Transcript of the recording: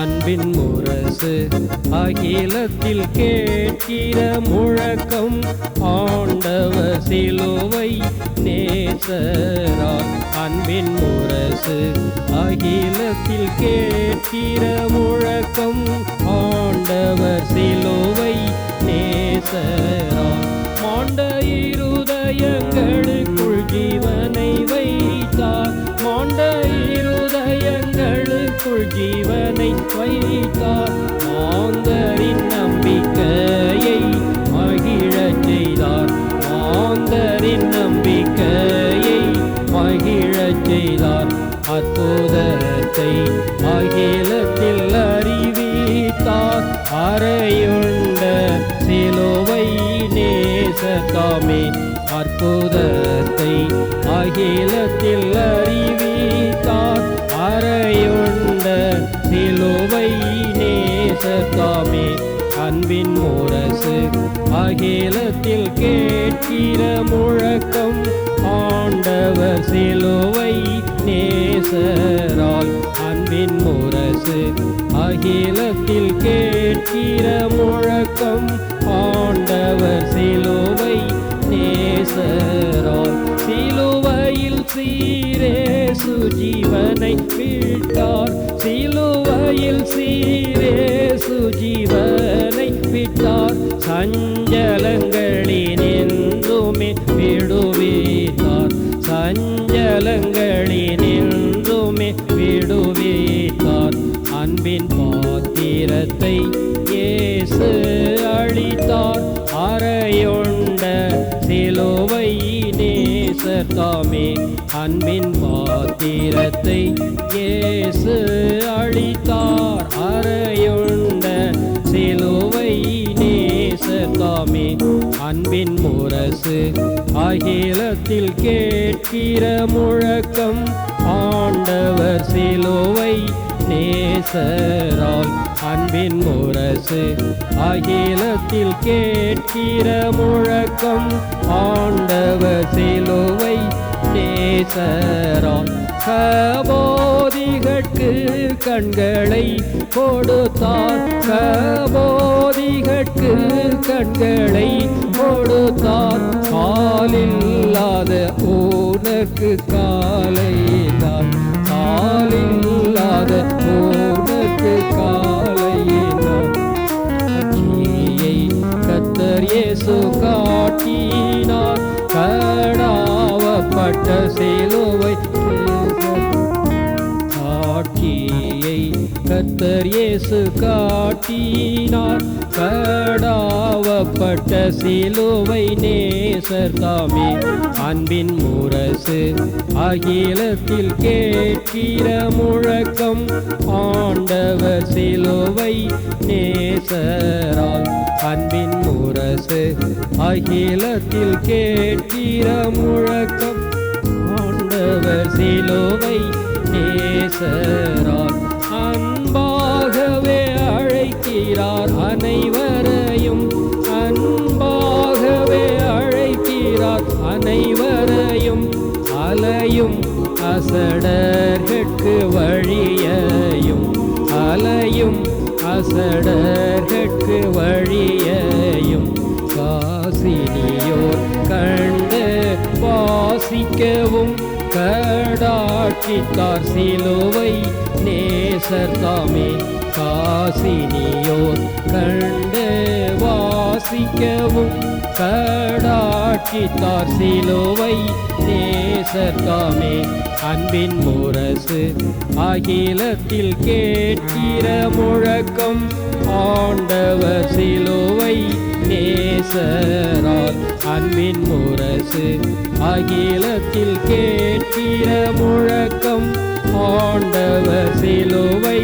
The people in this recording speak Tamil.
அன்பின் முரசு அகிலத்தில் கேட்கிற முழக்கம் ஆண்டவர் சிலுவை நேசரால். அன்பின் முரசு அகிலத்தில் கேட்கிற முழக்கம் ஆண்டவர் சிலுவை நேசரால். மாண்ட இருதயங்களுக்குள் ஜீவனை வைத்தார். மாண்ட இருதயங்களுக்குள் ஜீவனை வைத்தார். மாந்தரின் நம்பிக்கையை மகிழச் செய்தார். மாந்தரின் நம்பிக்கையை மகிழச் செய்தார். அற்புதத்தை அகிலத்தில் அறிவித்தார். அறையுண்ட சிலுவை நேசத்தாமே. அற்புதத்தை அகிலத்தில் அறிவித்தார். அறையுண்ட அன்பின் முரசு அகிலத்தில் கேட்கிற முழக்கம். ஆண்டவர் சிலுவை நேசரால் அன்பின் முரசு அகிலத்தில் கேட்கிற முழக்கம். சீரேசு ஜீவனை விட்டார் சிலுவையில் சீரேசு ஜீவனை விட்டார் சஞ்சலங்களினின்றுமே விடுவித்தார். சஞ்சலங்களினின்றுமே விடுவித்தார். அன்பின் பாத்திரத்தை இயேசு அளித்தார் அறையுண்ட சிலுவை நேசர் தாமே அன்பின் பாத்திரத்தை இயேசு அளித்தார். அறையுண்ட சிலுவை நேசர் தாமே அன்பின் முரசு அகிலத்தில் கேட்கிற முழக்கம் ஆண்டவர் சிலுவை நேசரால் அன்பின் முரசு அகிலத்தில் கேட்கிற முழக்கம் ஆண்டவ சிலுவை நேசரால் கபோதிகட்கு கண்களை கொடுத்தார். கபோதிகட்கு கண்களை கொடுத்தார். காலில்லாத உனக்கு காலையில்லார் காலில்லாத உனக்கு காலையில்லார் சாட்சியை கத்தர் இயேசு காட்டினார். கடாவப்பட்ட சே கத்தர் இயேசு காட்டினார். கடாவப்பட்ட சிலுவை நேசர் தாமே. அன்பின் முரசு அகிலத்தில் கேட்கிற முழக்கம் ஆண்டவர் சிலுவை நேசரால். அன்பின் முரசு அகிலத்தில் கேட்கிற முழக்கம் ஆண்டவர் சிலுவை நேசரால். அழைக்கிறார் அனைவரையும் அன்பாகவே அழைக்கிறார். அனைவரையும் அலையும் அசடர்கட்கு வழியையும் அலையும் அசடர்கட்கு வழியையும். காசினியோர் கண்டு வாசிக்கவும் கடாட்சித்தார் சிலுவை நேசர் தாமே. காசினியோர் கண்டு வாசிக்கவும். கடாட்சித்தார் சிலுவை நேசர் தாமே. அன்பின் முரசு அகிலத்தில் கேட்கிற முழக்கம். ஆண்டவர் சிலுவை நேசரால் அன்பின் முரசு அகிலத்தில் கேட்கிற முழக்கம் ஆண்டவர் சிலுவை